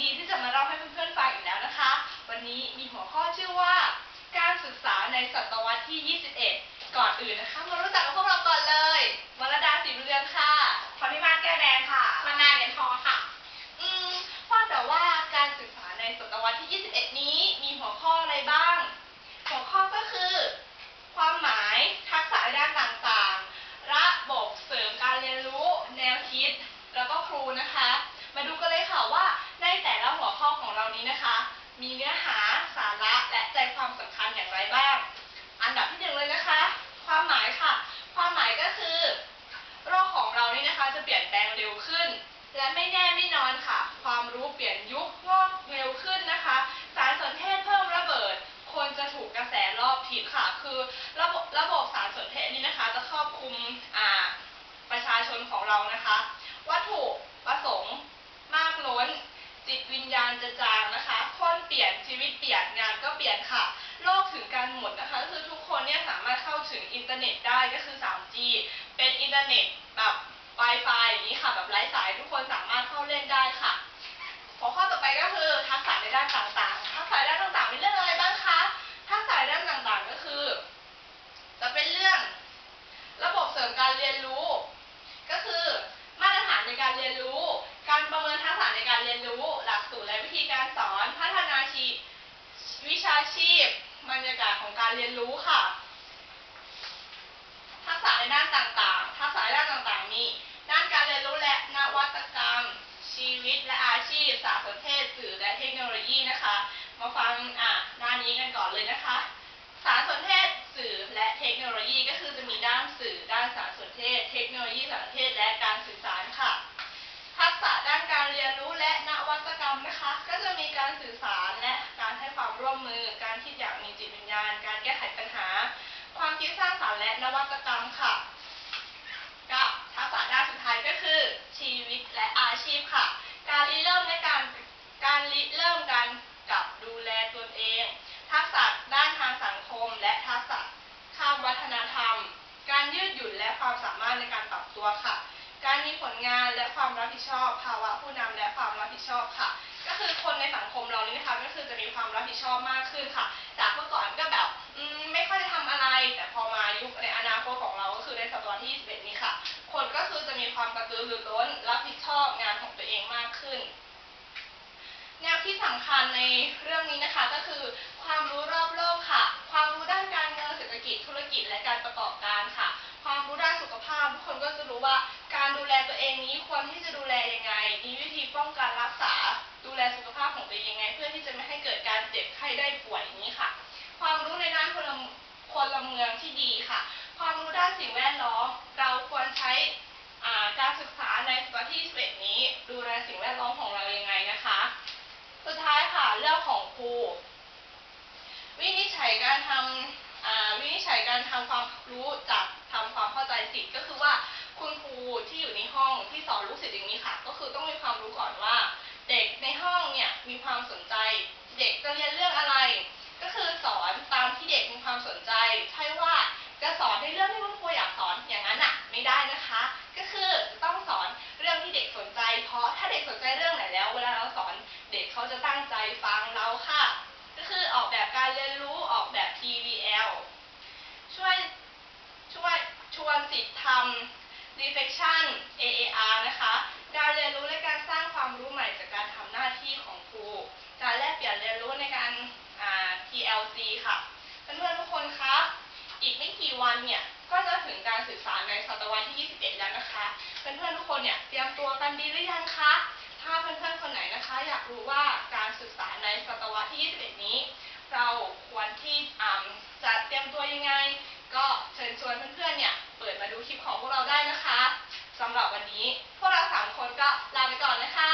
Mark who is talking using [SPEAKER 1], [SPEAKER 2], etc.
[SPEAKER 1] มีเรื่องดีๆที่จะมาเล่าให้เพื่อนๆฟังอีกแล้วนะคะ วันนี้มีหัวข้อชื่อว่า การศึกษาในศตวรรษที่ 21 ก่อนอื่นนะคะ มารู้จักกับพวกเราก่อนเลยวรดาสีบุญเรืองค่ะ
[SPEAKER 2] พรพิมาศแก้วแดงค่ะมานาเหรียญทองค่ะ
[SPEAKER 1] อืมว่าแต่ว่าการศึกษาในศตวรรษที่ 21 นี้มีหัวข้ออะไรบ้าง หัวข้อก็คือ ความหมายทักษะด้านต่างๆ ระบบเสริมการเรียนรู้ แนวคิด แล้วก็ครูนะคะ มาดูกันเลยค่ะว่า นะคะ มีเนื้อหาสาระและใจความสำคัญอย่างไรบ้าง อันดับที่หนึ่งเลยนะคะ ความหมายค่ะ ความหมายก็คือ โลกของเรานี่นะคะจะเปลี่ยนแปลงเร็วขึ้น และไม่แน่ไม่นอนค่ะ ความรู้เปลี่ยนยุคงอกเร็วขึ้นนะคะ สารสนเทศเพิ่มระเบิด คนจะถูกกระแสรอบทิศค่ะ คือระบบระบบสารสนเทศนี้นะคะ จะครอบคลุมอ่าประชาชนของเรานะคะ วัตถุประสงค์มากล้น จิตวิญญาณจะจางนะคะคนเปลี่ยนชีวิตเปลี่ยนงานก็เปลี่ยนค่ะ โลกถึงการหมดนะคะก็คือทุกคนเนี่ยสามารถเข้าถึงอินเทอร์เน็ตได้ก็คือ 3G เป็นอินเทอร์เน็ตแบบ Wi-Fi อย่างนี้ค่ะแบบไร้สายทุกคนสามารถเข้าเล่นได้ค่ะหัวข้อต่อไปก็คือทักษะในด้านต่างๆ ทักษะในด้านต่างๆมีเรื่องอะไรบ้างคะ ทักษะในด้านต่างๆก็คือ จะเป็นเรื่อง ระบบเสริมการเรียนรู้ ก็คือมาตรฐานในการเรียนรู้ การประเมินทักษะในการเรียนรู้ สูตรและวิธีการสอนพัฒนาชีวิชาชีพบรรยากาศของการเรียนรู้ค่ะ ทักษะในด้านต่างๆ ทักษะในด้านต่างๆ มีด้านการเรียนรู้และนวัตกรรม ชีวิตและอาชีพ สารสนเทศสื่อและเทคโนโลยีนะคะ มาฟังอะด้านนี้กันก่อนเลยนะคะ สารสนเทศสื่อและเทคโนโลยีก็คือจะมีด้านสื่อด้าน คิดสร้างสรรค์และนวัตกรรมค่ะ กับทักษะด้านสุดท้ายก็คือ ชีวิตและอาชีพค่ะ การริเริ่มและการการริเริ่มการกับดูแลตนเอง ทักษะด้านทางสังคม และทักษะข้ามวัฒนธรรม การยืดหยุ่นและความสามารถในการปรับตัวค่ะ การมีผลงานและความรับผิดชอบ ภาวะผู้นำและความรับผิดชอบค่ะ ก็คือคนในสังคมเรานี่นะคะก็คือจะมีความรับผิดชอบมากขึ้นค่ะ จากเมื่อก่อนก็แบบ ก็คือในที่ 21 นี้ค่ะ คนก็คือจะมีความกระตือรือร้น รับผิดชอบงานของตัวเองมากขึ้น แนวที่สำคัญในเรื่องนี้นะคะก็คือ ความรู้รอบโลกค่ะ ความรู้ด้านการเงินเศรษฐกิจธุรกิจและการประกอบการค่ะ ความรู้ด้านสุขภาพทุกคนก็จะรู้ว่าการดูแลตัวเองนี้ควรที่จะดูแลยังไง มีวิธีป้องกันรักษา ดูแลสุขภาพของตัวเองยังไง เพื่อที่จะไม่ให้เกิดการเจ็บไข้ได้ป่วยนี้ค่ะ ความรู้ในด้านพลพลเมืองที่ดีค่ะ ความรู้ด้านสิ่งแวดล้อม เราควรใช้การศึกษาในศตวรรษที่21นี้ ดูแลสิ่งแวดล้อมของเรายังไงนะคะ สุดท้ายค่ะเรื่องของครู วินิจฉัยการทำวินิจฉัยการทำความรู้จากทำความเข้าใจสิทธิ์ก็คือว่าคุณครูที่อยู่ในห้องที่สอนลูกศิษย์อย่างนี้ค่ะ ก็คือต้องมีความรู้ก่อนว่า เด็กในห้องเนี่ยมีความสนใจ เด็กจะเรียนเรื่องอะไร ก็คือสอนตามที่เด็กมีความสนใจ ใช่ว่า จะสอนในเรื่องที่คุณครูอยากสอนอย่างนั้นอะไม่ได้นะคะ ก็คือจะต้องสอนเรื่องที่เด็กสนใจ เพราะถ้าเด็กสนใจเรื่องไหนแล้ว เวลาเราสอนเด็กเขาจะตั้งใจฟังเราค่ะ ก็คือออกแบบการเรียนรู้ออกแบบ PVL ช่วยช่วยชวนสิทธิ์ทำ reflection AAR นะคะ การเรียนรู้และการสร้างความรู้ใหม่จากการทำหน้าที่ของครู การแลกเปลี่ยนเรียนรู้ในการอ่า TLC ค่ะ เพื่อนๆทุกคนคะ อีกไม่กี่ วันเนี่ย ก็จะถึงการศึกษาในศตวรรษที่ 21 แล้วนะคะ เพื่อนๆทุกคนเนี่ยเตรียมตัวกันดีหรือยังคะ ถ้าเพื่อนๆคนไหนนะคะ อยากรู้ว่าการศึกษาในศตวรรษที่ 21 นี้ เราควรที่จะเตรียมตัวยังไง ก็เชิญชวนเพื่อนๆเนี่ยเปิดมาดูคลิปของพวกเราได้นะคะสำหรับวันนี้พวกเราสามคนก็ลาไปก่อนนะคะ